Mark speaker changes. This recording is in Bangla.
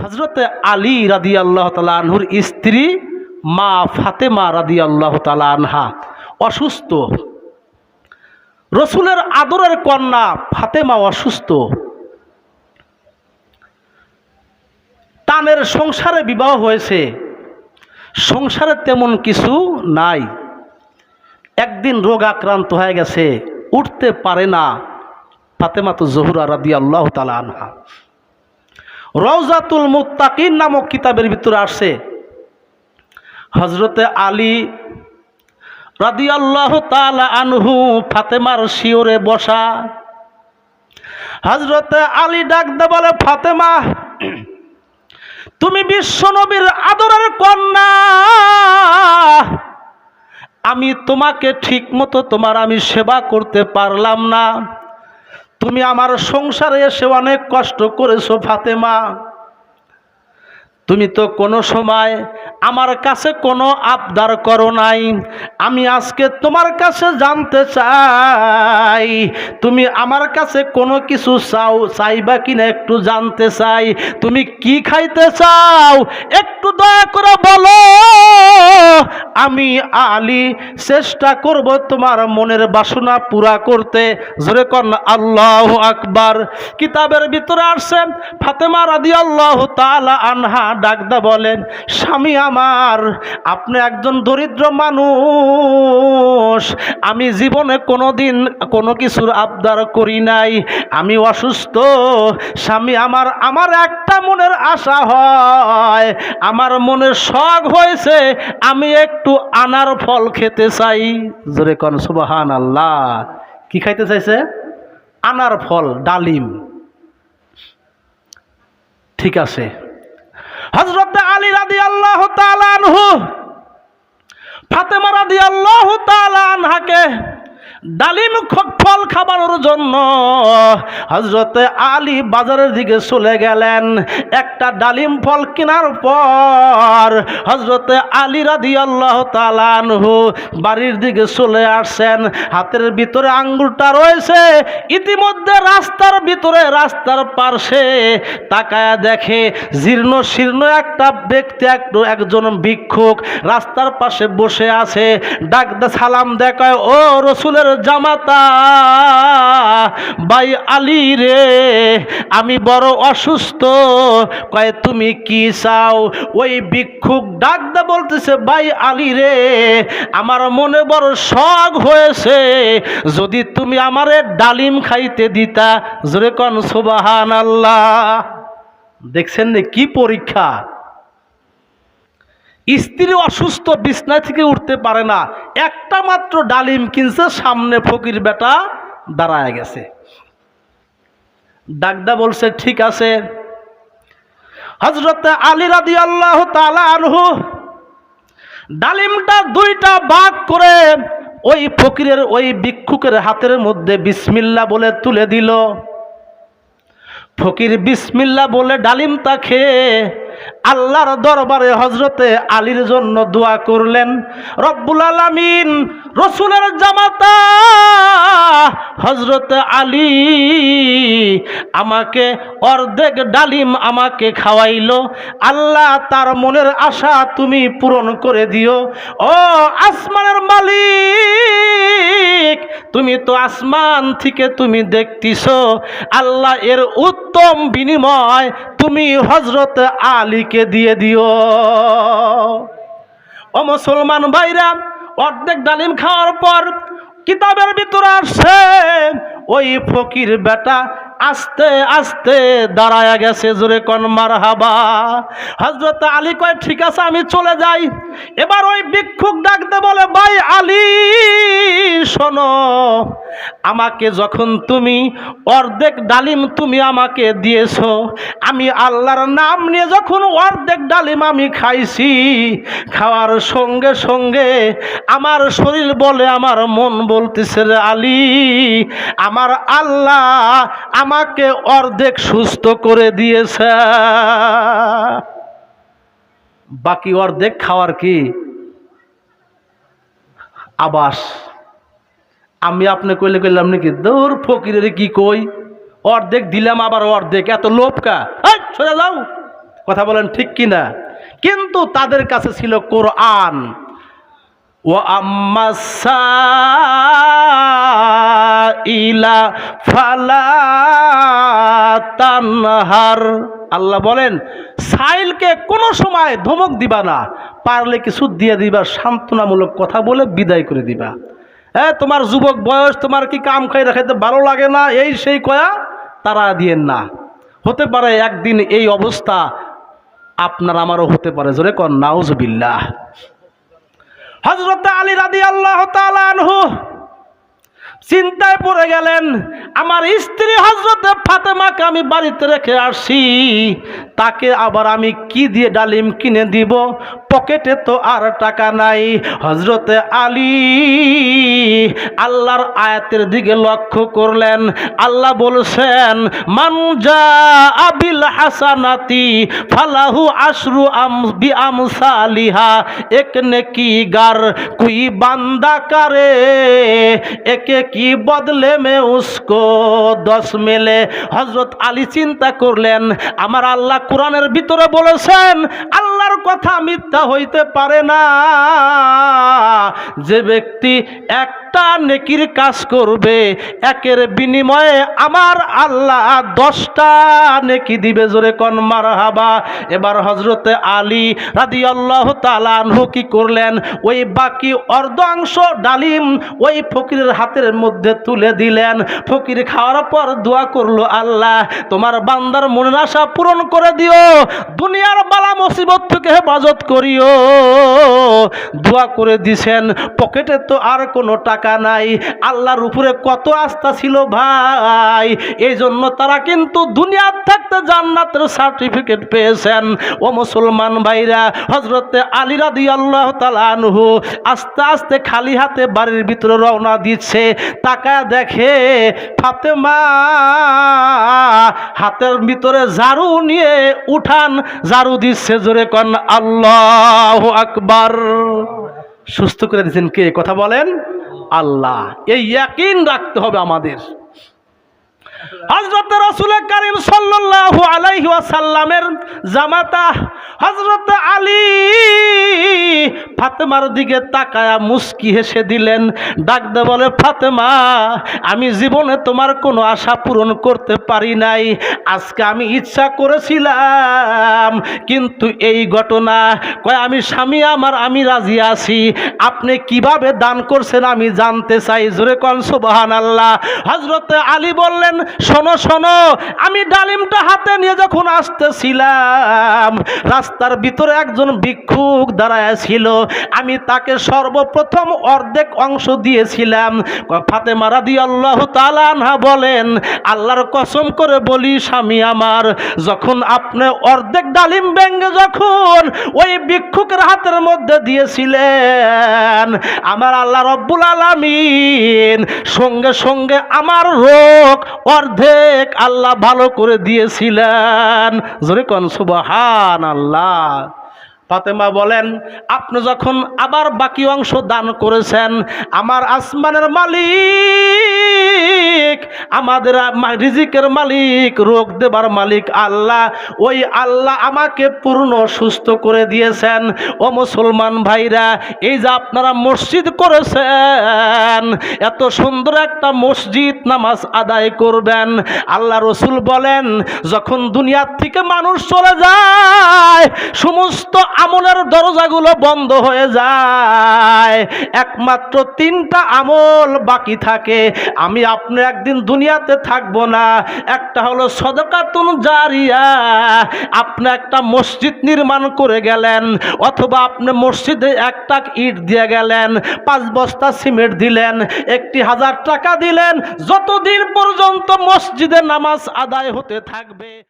Speaker 1: হজরতে আলী রাদি আল্লাহ তালাহুর স্ত্রী মা ফাতেমা রাদি আল্লাহ আনহা অসুস্থ। রসুলের আদরের কন্যা ফাতেমা অসুস্থ। টানের সংসারে বিবাহ হয়েছে। সংসারে তেমন কিছু নাই। একদিন রোগ আক্রান্ত হয়ে গেছে, উঠতে পারে না ফাতেমা তো জহুরা রাদি আল্লাহ তালা আনহা। রওজাতুল মুত্তাকিন নামক কিতাবের ভিতরে আসছে। হজরতে আলী রাদি আল্লাহ তালা আনহু ফাতেমার শিওরে বসা। হজরতে আলী ডাকতে বলে, ফাতেমা, তুমি বিশ্ব নবীর আদরের কন্যা। আমি তোমাকে ঠিক মতো তোমার আমি সেবা করতে পারলাম না। তুমি আমার সংসারে এসে অনেক কষ্ট করেছ ফাতেমা। তুমি তো কোনো সময় আমার কাছে কোনো আবদার করো নাই। আমি আজকে তোমার কাছে জানতে চাই। তুমি আমার কাছে কোনো কিছু চাও, চাইবা কিনা একটু জানতে চাই। তুমি কি খাইতে চাও, একটু দয়া করে বলো। আমি আলী, চেষ্টা করব তোমার মনের বাসনা পুরা করতে। জোরে কন, আল্লাহ আকবার। কিতাবের ভিতরে আসছে, ফাতেমা রাদি আল্লাহ তালা আনহা ডাকদা বলেন, স্বামী আমার, আপনি একজন দরিদ্র মানুষ। আমি জীবনে কোনো দিন কোনো কিছুর আবদার করি নাই। আমি অসুস্থ। স্বামী আমার আমার একটা মনের আশা হয়। আমার মনে শখ হয়েছে। আমি একটু আনার ফল খেতে চাই। জোরে কন সুবাহান আল্লাহ কি খাইতে চাইছে? আনার ফল, ডালিম। ঠিক আছে। হজরত আলী রাদি আল্লাহ আনহু ফাতেমা রাদি আল্লাহ আনহাকে ডালিম ফল খাবানোর জন্য হজরতে আলী বাজারের দিকে চলে গেলেন। একটা ডালিম ফল কেনার পর হজরতে আলী রাদি আল্লাহ তালানহু বাড়ির দিকে চলে আসছেন। হাতের ভিতরে আঙ্গুলটা রয়েছে, ইতিমধ্যে রাস্তার ভিতরে রাস্তার পার্শ্বে তাকায়া দেখে জীর্ণ শীর্ণ একটা ব্যক্তি, একটু একজন ভিক্ষুক রাস্তার পাশে বসে আছে। ডাক সালাম দেখায়, ও রসুলের জামাতা, ভাই আলী রে, আমি বড় অসুস্থ। কয়, তুমি কি চাও? ওই ভিক্ষুক ডাক দে বলতেছে, ভাই আলী রে, আমার মনে বড় শখ হয়েছে। যদি তুমি আমারে ডালিম খাইতে দিতা, জোরে কন সুবাহান আল্লাহ দেখছেন কি পরীক্ষা? স্ত্রী অসুস্থ বিছনা থেকে উঠতে পারে না। একটা মাত্র ডালিম কিনছে, সামনে ফকির বেটা দাঁড়ায় গেছে। ডাকদা বলছে, ঠিক আছে। হজরত আলী রাদি আল্লাহ আনহু ডালিমটা দুইটা বাঘ করে ওই ফকিরের, ওই ভিক্ষুকের হাতের মধ্যে বিসমিল্লা বলে তুলে দিল। ফকির বিসমিল্লা বলে ডালিমটা খেয়ে আল্লাহর দরবারে হজরতে আলীর জন্য দোয়া করলেন, রব্বুল আলামিন, রসুলের জামাতা হজরতে আলী আমাকে অর্ধেক ডালিম আমাকে খাওয়াইলো। আল্লাহ তার মনের আশা তুমি পূরণ করে দিও। ও আসমানের তুমি তো আসমান থেকে তুমি দেখতিস আল্লাহ এর উত্তম বিনিময় তুমি হজরত আলীকে দিয়ে দিও। ও মুসলমান ভাইরা, অর্ধেক ডালিম খাওয়ার পর কিতাবের ভিতরে আসছে, ওই ফকির বেটা আস্তে আস্তে দাঁড়ায়া গেছে জোরে কন মার হাবা হজরত আলী কয়, ঠিক আছে, আমি চলে যাই। এবার ওই ভিক্ষুক ডাকতে বলে, ভাই আলী, শোনো, আমাকে যখন তুমি অর্ধেক ডালিম তুমি আমাকে দিয়েছ, আমি আল্লাহর নাম নিয়ে যখন অর্ধেক ডালিম আমি খাইছি, খাওয়ার সঙ্গে সঙ্গে আমার শরীর বলে, আমার মন বলতেছে, রে আলী, আমার আল্লাহ আমাকে অর্ধেক সুস্থ করে দিয়েছে। বাকি অর্ধেক খাওয়ার কি? আবাস। আমি আপনি কইলে কইলাম নাকি দৌড় ফকিরের কি কই? অর্ধেক দিলাম, আবার অর্ধেক। এত লোভ কা? সোজা যাও। কথা বলেন ঠিক কিনা? কিন্তু তাদের কাছে ছিল কোরআন। ও ইলা ফালা তানহার। আল্লাহ বলেন, সাইলকে কোনো সময় ধমক দিবা না, পারলে কিছু দিয়ে দিবা, সান্ত্বনামূলক কথা বলে বিদায় করে দিবা। হ্যাঁ তোমার যুবক বয়স, তোমার কি কাম খাই রাখাইতে ভালো লাগে না, এই সেই কয়া তারা দিয়েন না। হতে পারে একদিন এই অবস্থা আপনার আমারও হতে পারে, জোরে কন, নাউজবিল্লাহ। হজরত আলী রাদি আল্লাহ আনহু চিন্তায় পড়ে গেলেন আমার স্ত্রী হজরত ফাতেমাকে আমি বাড়িতে রেখে আসি। তাকে আবার আমি কি দিয়ে ডালিম কিনে দিব? পকেটে তো আর টাকা নাই। হজরতে আলী আল্লাহর আয়াতের দিকে লক্ষ্য করলেন। আল্লাহ বলছেন মানজা আবিল হাসানাতি ফালাহু আশরু আমসালিহা। এক নেকি গার কুই বান্দা কারে? একে কি বদলে মে উসকো দশ মেলে হজরত আলী চিন্তা করলেন, আমার আল্লাহ কোরআনের ভিতরে বলেছেন, আল্লাহর কথা মিথ্যা হইতে পারে না। যে ব্যক্তি একটা নেকির কাজ করবে, একের বিনিময়ে আমার আল্লাহ দশটা নেকি দিবে জোরে কন মার হাবা এবার হজরতে আলী রাদি আল্লাহ তালানহু কি করলেন? ওই বাকি অর্ধাংশ ডালিম ওই ফকিরের হাতের মধ্যে তুলে দিলেন। ফকির খাওয়ার পর দোয়া করল, আল্লাহ, তোমার বান্দার মনের আশা পূরণ করে দিও, দুনিয়ার বালা মুসিবত থেকে হেফাজত করিও। দোয়া করে দিছেন, পকেটে তো আর কোনো টাকা নাই। আল্লাহর উপরে কত আস্থা ছিল ভাই। এই জন্য তারা কিন্তু দুনিয়ার থাকতে জান্নাতের সার্টিফিকেট পেয়েছেন। ও মুসলমান ভাইরা হজরতে আলী রাদি আল্লাহ তালানহু আস্তে আস্তে খালি হাতে বাড়ির ভিতরে রওনা দিচ্ছে। টাকা দেখে ফাতেমা হাতের ভিতরে ঝাড়ু নিয়ে উঠান। ঝাড়ু দিচ্ছে জোরে কন, আল্লাহ আকবার। সুস্থ করে দিয়েছেন কে? কথা বলেন আল্লাহ। এই ইয়াকিন রাখতে হবে আমাদের। হজরত রসুল করিম সাল্লাল্লাহু আলাইহি ওয়াসাল্লামের জামাতা হজরত আলী ফাতেমার দিকে তাকায়া মুস্কি হেসে দিলেন, ডাক দে বলে, ফাতেমা, আমি জীবনে তোমার কোনো আশা পূরণ করতে পারি নাই। আজকে আমি ইচ্ছা করেছিলাম, কিন্তু এই ঘটনা, কয়, আমি স্বামী আমার, আমি রাজি আছি। আপনি কীভাবে দান করছেন আমি জানতে চাই। জোরে কন সুবাহান আল্লাহ হজরত আলী বললেন শোনো শোনো, আমি ডালিমটা হাতে নিয়ে যখন আসতেছিলাম, রাস্তার ভিতরে একজন ভিক্ষুক দাঁড়ায় ছিল আমি তাকে সর্বপ্রথম অর্ধেক অংশ দিয়েছিলাম। ফাতেমা রাদি আল্লাহ তালানহা বলেন, আল্লাহর কসম করে বলি স্বামী আমার, যখন আপনি অর্ধেক ডালিম ব্যাঙ্গে যখন ওই ভিক্ষুকের হাতের মধ্যে দিয়েছিলেন, আমার আল্লাহ রব্বুল আলামিন সঙ্গে সঙ্গে আমার রোগ অর্ধেক আল্লাহ ভালো করে দিয়েছিলেন। জোরে কন সুবহান আল্লাহ ফাতেমা বলেন, আপনি যখন আবার বাকি অংশ দান করেছেন, আমার আসমানের মালিক আমাদের রিজিকের মালিক, রোগ দেবার মালিক আল্লাহ। ওই আল্লাহ আমাকে পূর্ণ সুস্থ করে দিয়েছেন। ও মুসলমান ভাইরা, এই যে আপনারা মসজিদ করেছেন, এত সুন্দর একটা মসজিদ নামাজ আদায় করবেন। আল্লাহ রসুল বলেন, যখন দুনিয়ার থেকে মানুষ চলে যায়, সমস্ত আমলের দরজাগুলো বন্ধ হয়ে যায়। একমাত্র তিনটা আমল বাকি থাকে। আমি আপনি একদিন দুনিয়াতে থাকব না। একটা হলো সদকাতুন জারিয়া। আপনি একটা মসজিদ নির্মাণ করে গেলেন, অথবা আপনি মসজিদে একটা ইট দিয়ে গেলেন, পাঁচ বস্তা সিমেন্ট দিলেন, একটি হাজার টাকা দিলেন, যতদিন পর্যন্ত মসজিদে নামাজ আদায় হতে থাকবে।